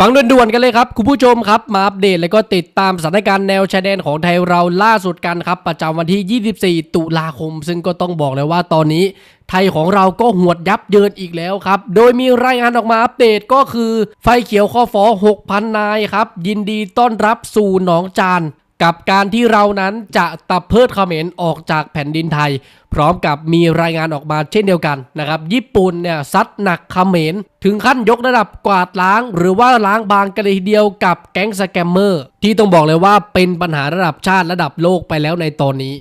ฟังด่วนๆกันเลยครับคุณผู้ชมครับมาอัปเดตและก็ติดตามสถานการณ์แนวชายแดนของไทยเราล่าสุดกันครับประจำวันที่ 24 ตุลาคม ซึ่งก็ต้องบอกเลยว่าตอนนี้ไทยของเราก็หวดยับเยินอีกแล้วครับ โดยมีรายงานออกมาอัปเดตก็คือไฟเขียวข้อฟอ 6,000 นายครับ ยินดีต้อนรับสู่หนองจาน กับการที่เรานั้นจะตับเพิดเขมรออกจากแผ่นดินไทย พร้อมกับมีรายงานออกมาเช่นเดียวกันนะครับญี่ปุ่นเนี่ยซัดหนักเขมรถึงขั้นยกระดับกวาดล้าง หรือว่าล้างบางกันเลยทีเดียวกับแก๊งสแกมเมอร์ ที่ต้องบอกเลยว่าเป็นปัญหาระดับชาติระดับโลกไปแล้วในตอนนี้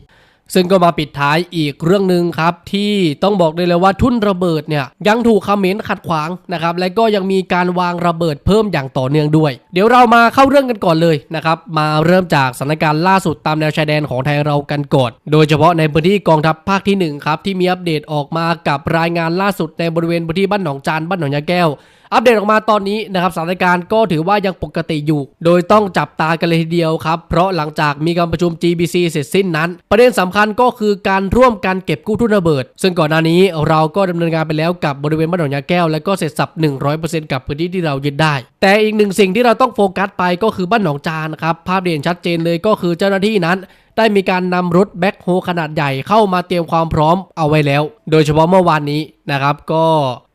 ซึ่งก็มาปิดท้ายอีกเรื่องหนึ่งครับ ที่ต้องบอกได้เลยว่าทุ่นระเบิดเนี่ยยังถูกคอมเขมรขัดขวางนะครับและก็ยังมีการวางระเบิดเพิ่มอย่างต่อเนื่องด้วย เดี๋ยวเรามาเข้าเรื่องกันก่อนเลยนะครับมาเริ่มจากสถานการณ์ล่าสุดตามแนวชายแดนของไทยเรากันก่อนโดยเฉพาะในพื้นที่กองทัพภาคที่หนึ่งครับที่มีอัปเดตออกมากับรายงานล่าสุดในบริเวณพื้นที่บ้านหนองจานบ้านหนองยาแก้ว อัปเดตออกมาตอนนี้นะครับสถานการณ์ก็ถือว่ายังปกติอยู่ โดยต้องจับตากันเลยทีเดียวครับ เพราะหลังจากมีการประชุม GBC เสร็จสิ้นนั้น ประเด็นสำคัญก็คือการร่วมกันเก็บกู้ทุนระเบิด ซึ่งก่อนหน้านี้เราก็ดำเนินการไปแล้วกับบริเวณบ้านหนองยาแก้ว และก็เสร็จสับ 100%กับพื้นที่ที่เรายึดได้ แต่อีกหนึ่งสิ่งที่เราต้องโฟกัสไปก็คือบ้านหนองจานครับภาพเด่นชัดเจนเลยก็คือเจ้าหน้าที่นั้น ได้มีการนำรถแบ็คโฮขนาดใหญ่เข้ามาเตรียมความพร้อมเอาไว้แล้ว โดยเฉพาะเมื่อวานนี้นะครับก็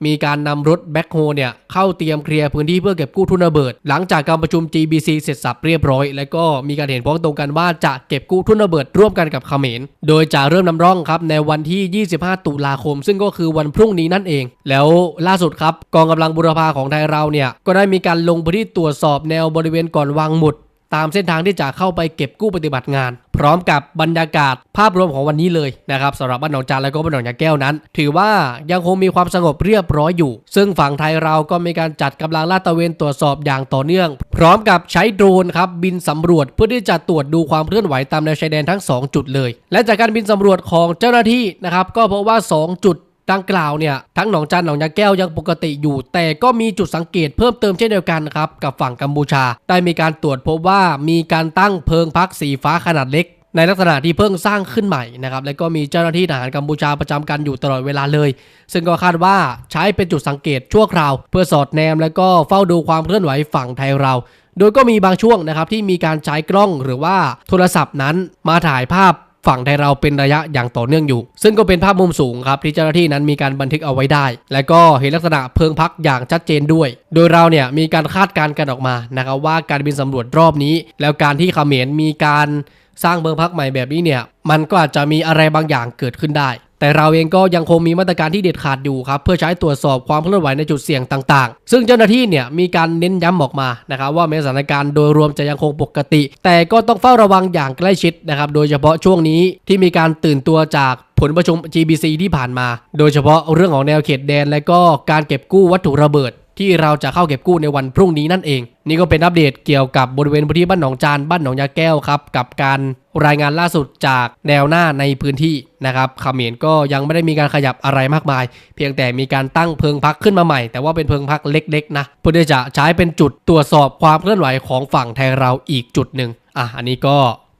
มีการนำรถแบ็คโฮเนี่ยเข้าเตรียมเคลียร์พื้นที่เพื่อเก็บกู้ทุนระเบิด หลังจากการประชุม GBC เสร็จสับเรียบร้อย และก็มีการเห็นพ้องตรงกันว่าจะเก็บกู้ทุนระเบิดร่วมกันกับเขมร โดยจะเริ่มนำร่องครับในวันที่ 25 ตุลาคม ซึ่งก็คือวันพรุ่งนี้นั่นเอง แล้วล่าสุดครับกองกำลังบุรพาของไทยเราเนี่ยก็ได้มีการลงพื้นที่ตรวจสอบแนวบริเวณก่อนวางหมุด ตามเส้นทางที่จะเข้าไปเก็บกู้ปฏิบัติงาน พร้อมกับบรรยากาศภาพรวมของวันนี้เลยนะครับสำหรับบ้านหนองจานและก็บ้านหนองยาแก้วนั้น ถือว่ายังคงมีความสงบเรียบร้อยอยู่ ซึ่งฝั่งไทยเราก็มีการจัดกำลังลาดตระเวนตรวจสอบอย่างต่อเนื่อง พร้อมกับใช้โดรนครับบินสำรวจเพื่อที่จะตรวจดูความเคลื่อนไหวตามแนวชายแดนทั้ง 2 จุดเลย และจากการบินสำรวจของเจ้าหน้าที่นะครับก็พบว่า 2 จุด ดังกล่าวเนี่ยทั้งหนองจันหนองยาแก้วยังปกติอยู่ แต่ก็มีจุดสังเกตเพิ่มเติมเช่นเดียวกันครับกับฝั่งกัมพูชา ได้มีการตรวจพบว่ามีการตั้งเพิงพักสีฟ้าขนาดเล็กในลักษณะที่เพิ่งสร้างขึ้นใหม่นะครับและก็มีเจ้าหน้าที่ทหารกัมพูชาประจำกันอยู่ตลอดเวลาเลย ซึ่งก็คาดว่าใช้เป็นจุดสังเกตชั่วคราว เพื่อสอดแนมและก็เฝ้าดูความเคลื่อนไหวฝั่งไทยเรา โดยก็มีบางช่วงนะครับที่มีการใช้กล้องหรือว่าโทรศัพท์นั้นมาถ่ายภาพ ฝั่งไทยเราเป็นระยะอย่างต่อเนื่องอยู่ ซึ่งก็เป็นภาพมุมสูงครับที่เจ้าหน้าที่นั้นมีการบันทึกเอาไว้ได้ และก็เห็นลักษณะเพิงพักอย่างชัดเจนด้วย โดยเราเนี่ยมีการคาดการณ์กันออกมานะครับว่าการบินสำรวจรอบนี้ แล้วการที่เขมรมีการสร้างเพิงพักใหม่แบบนี้เนี่ยมันก็อาจจะมีอะไรบางอย่างเกิดขึ้นได้ แต่เราเองก็ยังคงมีมาตรการที่เด็ดขาดอยู่ครับเพื่อใช้ตรวจสอบความเคลื่อนไหวในจุดเสี่ยงต่างๆ ซึ่งเจ้าหน้าที่เนี่ยมีการเน้นย้ำออกมานะครับว่าแม้สถานการณ์โดยรวมจะยังคงปกติ แต่ก็ต้องเฝ้าระวังอย่างใกล้ชิดนะครับโดยเฉพาะช่วงนี้ที่มีการตื่นตัวจากผลประชุม GBC ที่ผ่านมา โดยเฉพาะเรื่องของแนวเขตแดน และก็การเก็บกู้วัตถุระเบิด ที่เราจะเข้าเก็บกู้ในวันพรุ่งนี้นั่นเอง นี่ก็เป็นอัปเดตเกี่ยวกับบริเวณพื้นที่บ้านหนองจานบ้านหนองยาแก้วครับกับการรายงานล่าสุดจากแนวหน้าในพื้นที่นะครับขมรก็ยังไม่ได้มีการขยับอะไรมากมาย เพียงแต่มีการตั้งเพิงพักขึ้นมาใหม่ แต่ว่าเป็นเพิงพักเล็กๆนะเพื่อที่จะใช้เป็นจุดตรวจสอบความเคลื่อนไหวของฝั่งไทยเราอีกจุดหนึ่งอะอันนี้ก็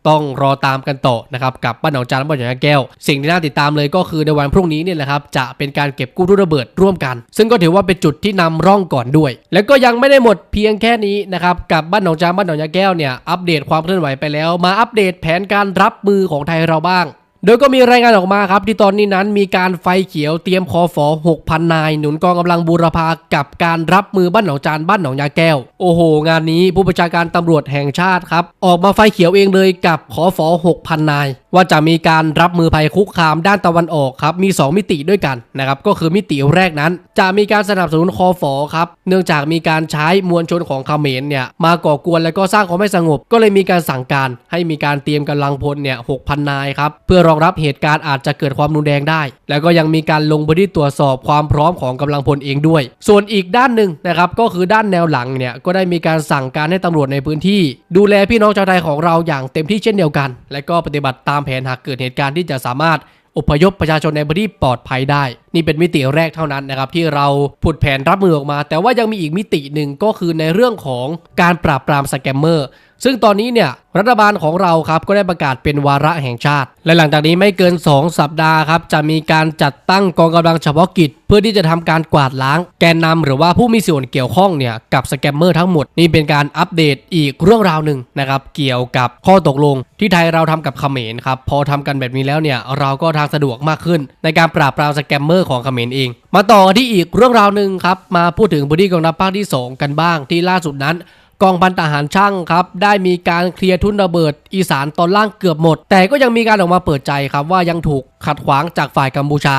ต้องรอตามกันต่อนะครับกับบ้านหนองจานและบ้านหนองยาแก้ว สิ่งที่น่าติดตามเลยก็คือในวันพรุ่งนี้เนี่ยแหละครับจะเป็นการเก็บกู้ทุนระเบิดร่วมกัน ซึ่งก็ถือว่าเป็นจุดที่นำร่องก่อนด้วย แล้วก็ยังไม่ได้หมดเพียงแค่นี้นะครับกับบ้านหนองจานบ้านหนองยาแก้วเนี่ยอัปเดตความเคลื่อนไหวไปแล้ว มาอัปเดตแผนการรับมือของไทยเราบ้าง โดยก็มีรายงานออกมาครับ ที่ตอนนี้นั้นมีการไฟเขียวเตรียมคอฟอ6,000 นาย หนุนกองกำลังบูรพากับการรับมือบ้านหนองจานบ้านหนองยาแก้ว โอ้โห งานนี้ผู้บัญชาการตำรวจแห่งชาติครับ ออกมาไฟเขียวเองเลยกับขอฟอ6,000 นาย ว่าจะมีการรับมือภัยคุกคามด้านตะวันออกครับมี 2 มิติด้วยกันนะครับก็คือมิติแรกนั้น จะมีการสนับสนุนคอฟอครับเนื่องจากมีการใช้มวลชนของเขมรเนี่ยมาก่อกวนและก็สร้างความไม่สงบ ก็เลยมีการสั่งการให้มีการเตรียมกำลังพลเนี่ย6,000นายครับเพื่อรองรับเหตุการณ์อาจจะเกิดความรุนแรงได้ แล้วก็ยังมีการลงพื้นที่ตรวจสอบความพร้อมของกำลังพลเองด้วย ส่วนอีกด้านหนึ่งนะครับก็คือด้านแนวหลังเนี่ยก็ได้มีการสั่งการให้ตำรวจในพื้นที่ ดูแลพี่น้องชาวไทยของเราอย่างเต็มที่เช่นเดียวกัน และก็ปฏิบัติตามแผนหากเกิดเหตุการณ์ที่จะสามารถอพยพประชาชนในพื้นที่ปลอดภัยได้ นี่เป็นมิติแรกเท่านั้นนะครับที่เราผุดแผนรับมือออกมา แต่ว่ายังมีอีกมิติหนึ่งก็คือในเรื่องของการปราบปรามสแกมเมอร์ ซึ่งตอนนี้เนี่ยรัฐบาลของเราครับก็ได้ประกาศเป็นวาระแห่งชาติ และหลังจากนี้ไม่เกิน 2 สัปดาห์ครับจะมีการจัดตั้งกองกำลังเฉพาะกิจ เพื่อที่จะทำการกวาดล้าง แกนนำหรือว่าผู้มีส่วนเกี่ยวข้องเนี่ยกับสแกมเมอร์ทั้งหมด นี่เป็นการอัปเดตอีกเรื่องราวหนึ่งนะครับเกี่ยวกับข้อตกลง ที่ไทยเราทำกับเขมรครับพอทำกันแบบนี้แล้วเนี่ยเราก็ทางสะดวกมากขึ้น ในการปราบปรามสแกมเมอร์ของเขมรเอง มาต่อที่อีกเรื่องราวหนึ่งครับมาพูดถึงพื้นที่กองทัพภาคที่ 2 กันบ้างที่ล่าสุดนั้น กองพันทหารช่างครับได้มีการเคลียร์ทุนระเบิด อีสานตอนล่างเกือบหมด แต่ก็ยังมีการออกมาเปิดใจครับว่ายังถูกขัดขวางจากฝ่ายกัมพูชา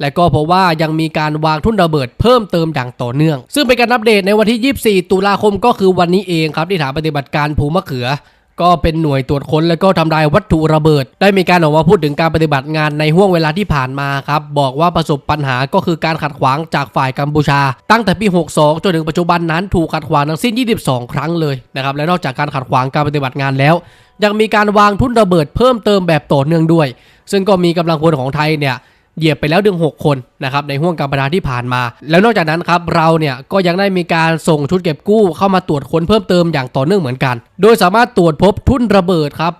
และก็เพราะว่ายังมีการวางทุนระเบิดเพิ่มเติมอย่างต่อเนื่อง ซึ่งเป็นการอัปเดตในวันที่ 24 ตุลาคมก็คือวันนี้เองครับที่ฐานปฏิบัติการภูมะเขือ ก็เป็นหน่วยตรวจค้นและก็ทำลายวัตถุระเบิด ได้มีการออกมาพูดถึงการปฏิบัติงานในห่วงเวลาที่ผ่านมาครับ บอกว่าประสบปัญหาก็คือการขัดขวางจากฝ่ายกัมพูชา ตั้งแต่ปี 62 จนถึงปัจจุบันนั้นถูกขัดขวางทั้งสิ้น 22 ครั้งเลยนะครับและนอกจากการขัดขวางการปฏิบัติงานแล้ว ยังมีการวางทุ่นระเบิดเพิ่มเติมแบบต่อเนื่องด้วย ซึ่งก็มีกำลังพลของไทยเนี่ย เหยียบไปแล้วถึง6คนนะครับในห่วงการประทาที่ผ่านมา แล้วนอกจากนั้นครับเราเนี่ยก็ยังได้มีการส่งชุดเก็บกู้เข้ามาตรวจค้นเพิ่มเติมอย่างต่อเนื่องเหมือนกัน โดยสามารถตรวจพบทุ่นระเบิดครับ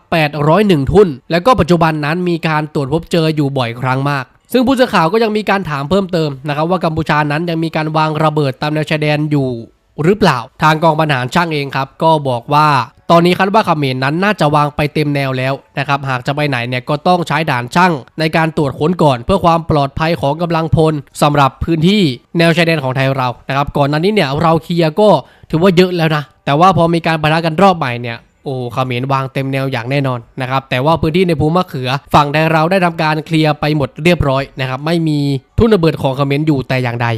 801 ทุ่น แล้วก็ปัจจุบันนั้นมีการตรวจพบเจออยู่บ่อยครั้งมากซึ่งผู้สื่อข่าวก็ยังมีการถามเพิ่มเติมนะครับว่ากัมพูชานั้นยังมีการวางระเบิดตามแนวชายแดนอยู่ หรือเปล่า ทางกองบรรหารช่างเองครับ ก็บอกว่าตอนนี้คาดว่าเขมรนั้นน่าจะวางไปเต็มแนวแล้วนะครับ หากจะไปไหนเนี่ยก็ต้องใช้ด่านช่างในการตรวจค้นก่อน เพื่อความปลอดภัยของกำลังพลสำหรับพื้นที่แนวชายแดนของไทยเรานะครับ ก่อนหน้านี้เนี่ยเราเคลียร์ก็ถือว่าเยอะแล้วนะ แต่ว่าพอมีการปะทะกันรอบใหม่เนี่ยโอ้เขมรวางเต็มแนวอย่างแน่นอนนะครับ แต่ว่าพื้นที่ในภูมะเขือ ฝั่งไทยเราได้ทำการเคลียร์ไปหมดเรียบร้อยนะครับ ไม่มีทุ่นระเบิดของเขมรอยู่แต่อย่างใด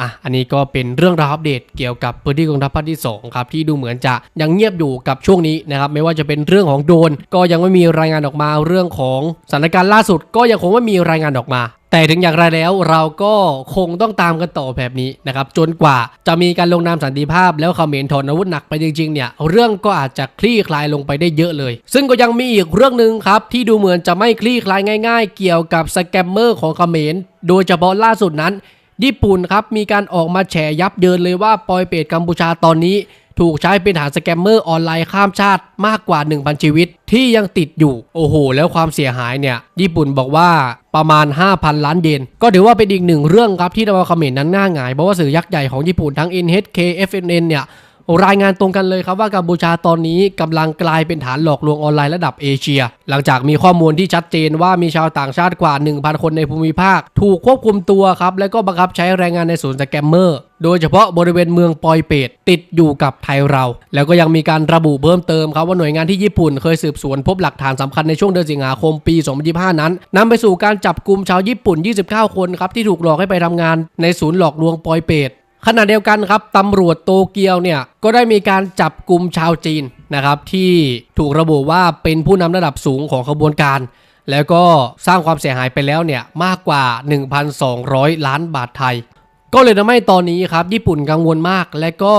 อะ อันนี้ก็เป็นเรื่องราวอัปเดตเกี่ยวกับพื้นที่กองทัพภาคที่2ครับที่ดูเหมือนจะยังเงียบอยู่กับช่วงนี้นะครับไม่ว่าจะเป็นเรื่องของโดน ก็ยังไม่มีรายงานออกมาเรื่องของสถานการณ์ล่าสุด ก็ยังคงไม่มีรายงานออกมาแต่ถึงอย่างไรแล้วเราก็คงต้องตามกันต่อแบบนี้นะครับจนกว่าจะมีการลงนามสันติภาพ แล้วเขมรถอนอาวุธหนักไปจริงๆเนี่ยเรื่องก็อาจจะคลี่คลายลงไปได้เยอะเลย ซึ่งก็ยังมีอีกเรื่องหนึ่งครับที่ดูเหมือนจะไม่คลี่คลายง่าย ๆ เกี่ยวกับสแกมเมอร์ของเขมรโดยเฉพาะล่าสุดนั้น ญี่ปุ่นครับมีการออกมาแฉยับเยินเลยว่าปอยเปตกัมพูชาตอนนี้ ถูกใช้เป็นฐานสแกมเมอร์ออนไลน์ข้ามชาติมากกว่า 1,000 ชีวิตที่ยังติดอยู่โอ้โห แล้วความเสียหายเนี่ย ญี่ปุ่นบอกว่าประมาณ 5,000 ล้านเยนก็ถือว่าเป็นอีกหนึ่งเรื่องครับที่ทำเอาเขมรนั้นง่าหงายเพราะว่าสื่อยักษ์ใหญ่ของญี่ปุ่นทั้ง NHK FNN เนี่ย รายงานตรงกันเลยครับว่ากัมพูชาตอนนี้กำลังกลายเป็นฐานหลอกลวงออนไลน์ระดับเอเชีย หลังจากมีข้อมูลที่ชัดเจนว่ามีชาวต่างชาติกว่า 1,000 คนในภูมิภาค ถูกควบคุมตัวครับและก็บังคับใช้แรงงานในศูนย์สแกมเมอร์โดยเฉพาะบริเวณเมืองปอยเปตติดอยู่กับไทยเรา แล้วก็ยังมีการระบุเพิ่มเติมครับว่าหน่วยงานที่ญี่ปุ่นเคยสืบสวนพบหลักฐานสำคัญในช่วงเดือนสิงหาคมปี 2025 นั้นนำไปสู่การจับกลุ่มชาวญี่ปุ่น 29 คนครับที่ถูกหลอกให้ไปทำงานในศูนย์หลอกลวงปอยเปต ขณะเดียวกันครับตำรวจโตเกียวเนี่ยก็ได้มีการจับกลุ่มชาวจีนนะครับ ที่ถูกระบุว่าเป็นผู้นำระดับสูงของขบวนการ แล้วก็สร้างความเสียหายไปแล้วเนี่ยมากกว่า 1,200 ล้านบาทไทย ก็เลยทำให้ตอนนี้ครับญี่ปุ่นกังวลมาก และก็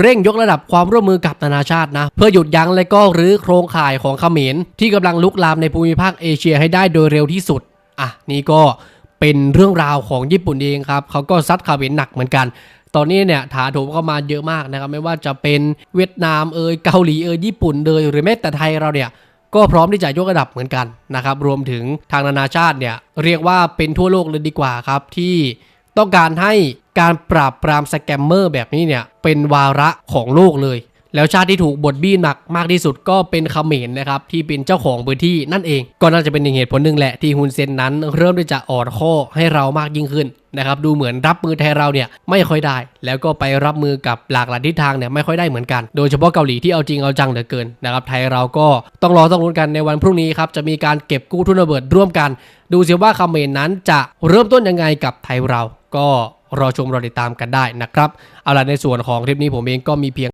เร่งยกระดับความร่วมมือกับนานาชาตินะ เพื่อหยุดยั้งและก็รื้อโครงข่ายของเขมรที่กำลังลุกลามในภูมิภาคเอเชียให้ได้โดยเร็วที่สุดอะนี่ก็เป็นเรื่องราวของญี่ปุ่นเองครับเขาก็ซัดเขมรหนักเหมือนกัน ตอนนี้เนี่ยถาโถมเข้ามาเยอะมากนะครับไม่ว่าจะเป็นเวียดนามเอยเกาหลีเอยญี่ปุ่นเลยหรือแม้แต่ไทยเราเนี่ยก็พร้อมที่จะยกระดับเหมือนกันนะครับรวมถึงทางนานาชาติเนี่ยเรียกว่าเป็นทั่วโลกเลยดีกว่าครับที่ต้องการให้การปราบปรามสแกมเมอร์แบบนี้เนี่ยเป็นวาระของโลกเลย แล้วชาติที่ถูกบทบี้หนักมากที่สุดก็เป็นเขมรนะครับที่เป็นเจ้าของพื้นที่นั่นเอง ก็น่าจะเป็นเหตุผลหนึ่งแหละที่ฮุนเซนนั้นเริ่มที่จะอ่อนข้อให้เรามากยิ่งขึ้นนะครับดูเหมือนรับมือไทยเราเนี่ยไม่ค่อยได้ แล้วก็ไปรับมือกับหลากหลายทิศทางเนี่ยไม่ค่อยได้เหมือนกัน โดยเฉพาะเกาหลีที่เอาจริงเอาจังเหลือเกินนะครับไทยเราก็ต้องรอต้องลุ้นกันในวันพรุ่งนี้ครับจะมีการเก็บกู้ทุนระเบิดร่วมกัน ดูสิว่าเขมรนั้นจะเริ่มต้นยังไงกับไทยเราก็รอชมรอติดตามกันได้นะครับ เอาล่ะในส่วนของคลิปนี้ผมเองก็มีเพียง